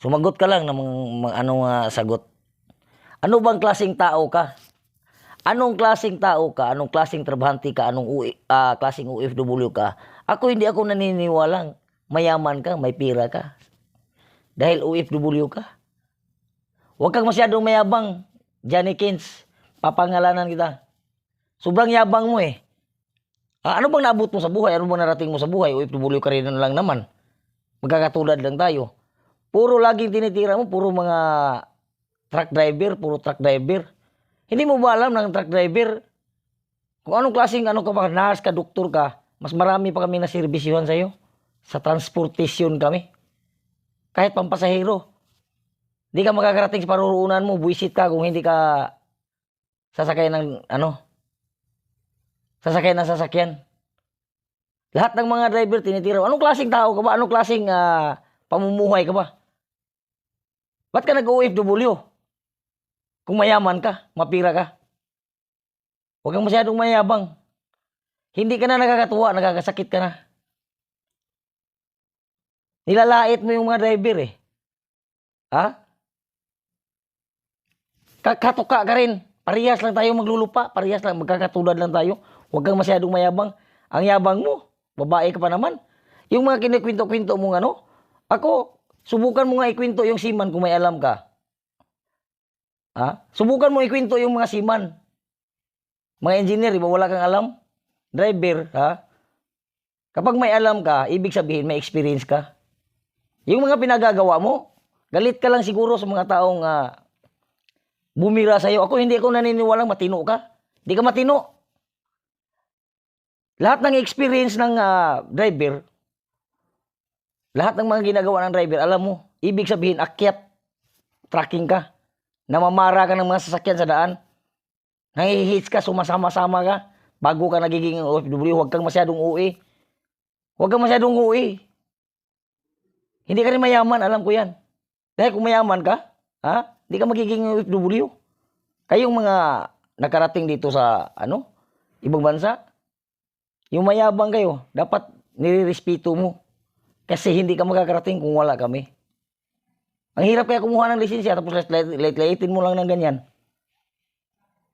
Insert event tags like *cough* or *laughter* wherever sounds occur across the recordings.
Sumagot ka lang ng mga, anong ah, sagot. Ano bang klaseng tao ka? Anong klaseng tao ka? Anong klaseng trabahante ka? Anong UI, ah, klaseng OFW ka? Ako hindi ako naniniwalang mayaman ka, may pira ka. Dahil OFW ka. Huwag kang masyadong mayabang, Johnny Kins. Papangalanan kita. Sobrang yabang mo eh. Ah, ano bang naabot mo sa buhay? Ano bang narating mo sa buhay? OFW ka rin lang naman. Magkakatulad lang tayo. Puro laging tinitira mo, puro mga truck driver, puro truck driver. Hindi mo ba alam ng truck driver? Kung anong klaseng ano ka ba, nurse ka, doktor ka, mas marami pa kami na servisyohan sa'yo. Sa transportation kami. Kahit pampasahero. Hindi ka makakarating sa paruroonan mo, buwisit ka kung hindi ka sasakay ng ano, sasakay ng sasakyan. Lahat ng mga driver tinitira. Anong klaseng tao ka ba? Anong klaseng ah, pamumuhay ka ba? Ba't ka nag-OFW? Kung mayaman ka, mapira ka. Huwag kang masyadong mayabang. Hindi ka na nakakatuwa, nakakasakit ka na. Nilalait mo yung mga driver eh. Ha? Kakatuka ka rin. Parehas lang tayo maglulupa. Parehas lang, magkakatulad lang tayo. Huwag kang masyadong mayabang. Ang yabang mo, babae ka pa naman. Yung mga kinikwento-kwento mong ano, ako, subukan mo nga ikwento yung siman kung may alam ka. Ha? Subukan mo ikwento yung mga siman. Mga engineer, di ba wala kang alam? Driver, ha? Kapag may alam ka, ibig sabihin may experience ka. Yung mga pinagagawa mo, galit ka lang siguro sa mga taong ah, bumira sa'yo. Ako hindi ako naniniwalang matino ka. Hindi ka matino. Lahat ng experience ng ah, driver, lahat ng mga ginagawa ng driver, alam mo, ibig sabihin akyat, tracking ka, namamara ka ng mga sasakyan sa daan, nangihits ka, sumasama-sama ka, bago ka nagiging OFW, huwag kang masyadong uwi. Huwag kang masyadong uwi. Hindi ka rin mayaman, alam ko yan. Dahil kung mayaman ka, ha, hindi ka magiging OFW. Kayong mga nakarating dito sa, ano, ibang bansa, yung mayabang kayo, dapat nirirespeto mo. Kasi hindi ka makakarating kung wala kami. Ang hirap kaya kumuha ng lisensya tapos late-latein mo lang ng ganyan.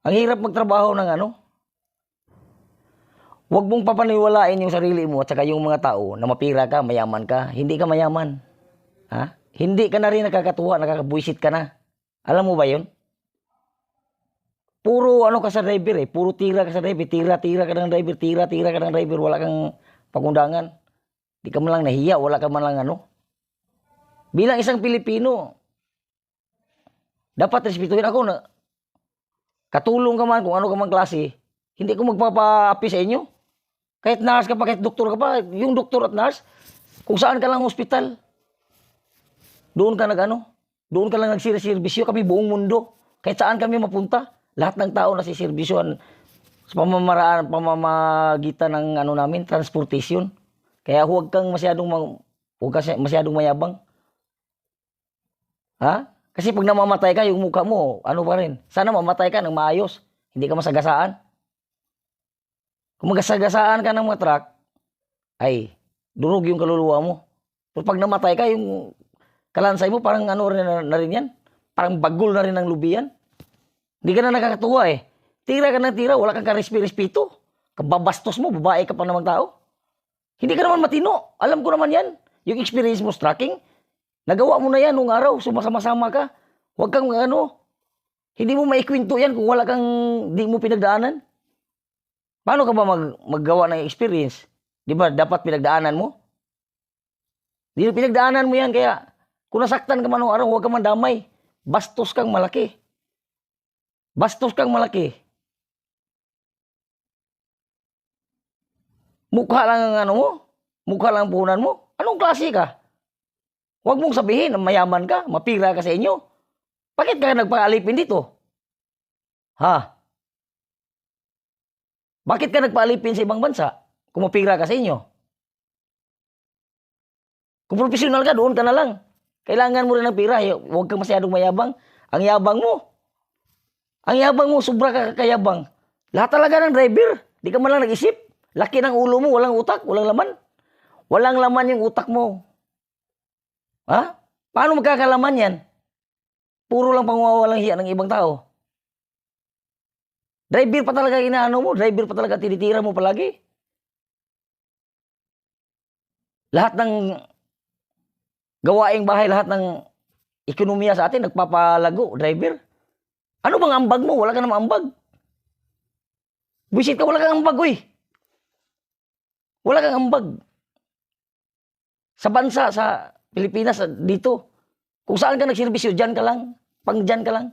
Ang hirap magtrabaho ng ano. Huwag mong papaniwalain yung sarili mo at saka yung mga tao na mapira ka, mayaman ka. Hindi ka mayaman. Ha? Hindi ka na rin nakakatuwa, nakakabuisit ka na. Alam mo ba yun? Puro ano ka sa driver eh. Puro tira ka sa driver. Tira, tira ka ng driver. Tira, tira ka ng driver. Wala kang pagundangan. Di ka man lang nahiya. Wala ka man lang ano. Bilang isang Pilipino, dapat respetuhin ako na katulong ka man kung ano ka man klase. Hindi ko magpapaapi sa inyo. Kahit nurse ka pa, kahit doktor ka pa, yung doktor at nurse, kung saan ka lang hospital, doon ka nag ano, doon ka lang nagsisirbisyo kami buong mundo. Kahit saan kami mapunta, lahat ng tao nasisirbisyoan sa pamamaraan, pamamagitan ng ano namin, transportation. Kaya huwag kang masyadong mag, huwag ka masyadong mayabang. Ha? Kasi pag namamatay ka, yung mukha mo, ano pa rin. Sana mamatay ka ng maayos. Hindi ka masagasaan. Kung magasagasaan ka ng mga truck, ay, durog yung kaluluwa mo. Pero pag namatay ka, yung kalansay mo, parang ano rin na, na rin yan. Parang bagol na rin ng lubiyan. Hindi ka na nakakatuwa eh. Tira ka ng tira, wala kang karespi-respito. Kababastos mo, babae ka pa namang tao. Hindi ka naman matino. Alam ko naman yan. Yung experience mo sa trucking, nagawa mo na yan nung araw, sumasama-sama ka. Huwag kang ano, hindi mo maikwento yan kung wala kang, di mo pinagdaanan. Paano ka ba mag, maggawa ng experience? Di ba dapat pinagdaanan mo? Di pinagdaanan mo yan, kaya kung nasaktan ka man nung araw, huwag ka man damay. Bastos kang malaki. Bastos kang malaki. Mukha lang ang ano mo. Mukha lang ang mo. Anong klase ka? Huwag mong sabihin na mayaman ka, mapira ka sa inyo. Bakit ka nagpaalipin dito? Ha? Bakit ka nagpaalipin sa ibang bansa kung mapira ka sa inyo? Kung profesional ka, doon ka na lang. Kailangan mo rin ng pira. Huwag kang masyadong mayabang. Ang yabang mo. Ang yabang mo, sobra ka kakayabang. Lahat talaga ng driver. Di ka man lang nag-isip. Laki ng ulo mo, walang utak, walang laman. Walang laman yung utak mo. Ha? Paano magkakalaman yan? Puro lang pangawawalang hiya ng ibang tao. Driver pa talaga inaano mo, driver pa talaga tinitira mo palagi. Lahat ng gawaing bahay, lahat ng ekonomiya sa atin, nagpapalago, driver. Ano bang ambag mo? Wala ka namang ambag. Buisit ka, wala kang ambag, uy. Wala kang ambag. Sa bansa, sa Pilipinas, dito, kung saan ka nagserbisyo, dyan ka lang. Pang dyan ka lang.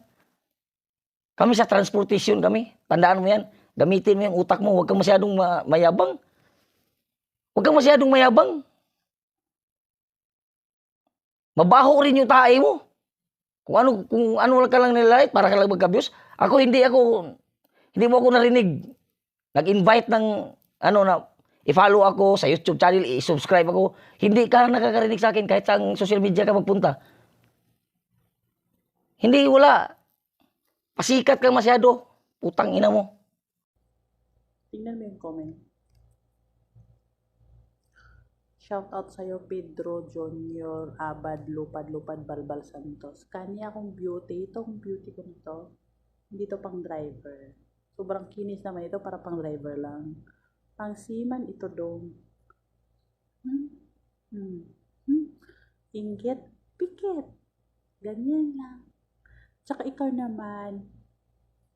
Kami sa transportation kami. Tandaan mo yan. Gamitin mo yung utak mo. Huwag kang masyadong ma- mayabang. Huwag kang masyadong mayabang. Mabaho rin yung tae mo. Kung ano, kung ano ka lang nilalait, para ka lang magkabyos. Ako, hindi ako, hindi mo ako narinig. Nag-invite ng, ano na, i-follow ako sa YouTube channel, i-subscribe ako. Hindi ka nakakarinig sa akin kahit sa social media ka magpunta. Hindi, wala. Pasikat ka masyado. Putang ina mo. Tingnan mo yung comment. Shout out sa'yo Pedro Junior Abad Lupad Lupad Balbal Santos. Kanya akong beauty. Itong beauty ko nito. Hindi to pang driver. Sobrang kinis naman ito para pang driver lang. Pang seaman ito dong. Hmm? Hmm? Hmm? Inggit? Pikit. Ganyan lang. Tsaka ikaw naman,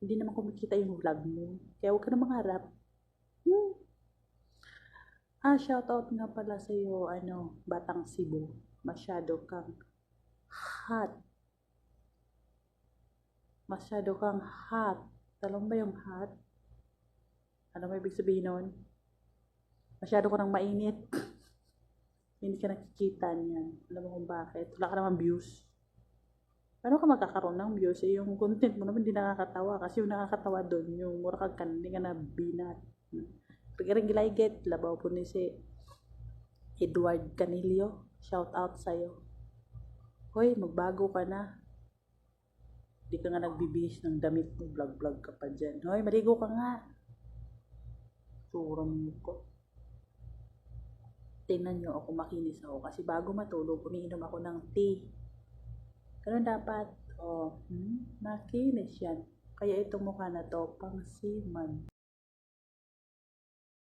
hindi naman kumikita yung vlog mo. Kaya huwag ka na mangarap. Hmm. Ah, shoutout nga pala sa iyo, ano, Batang Cebu. Masyado kang hot. Masyado kang hot. Talong ba yung hot? Ano mo ibig sabihin nun? Masyado ka nang mainit. *clears throat* Hindi ka nakikita niyan. Alam mo kung bakit? Wala ka naman views. Paano ka magkakaroon ng views? Eh, yung content mo naman hindi nakakatawa. Kasi yung nakakatawa doon, yung mura kang kan, hindi ka na binat. Pagkaring gilayget, labaw po ni si Edward Canilio. Shout out sa'yo. Hoy, magbago ka na. Hindi ka nga nagbibihis ng damit mo. Vlog-vlog ka pa dyan. Hoy, maligo ka nga. Surang mo ko. Tingnan nyo ako makinis ako. Kasi bago matulog, umiinom ako ng tea. Ganun dapat. Oh, hmm, makinis yan. Kaya itong mukha na to, pang siman.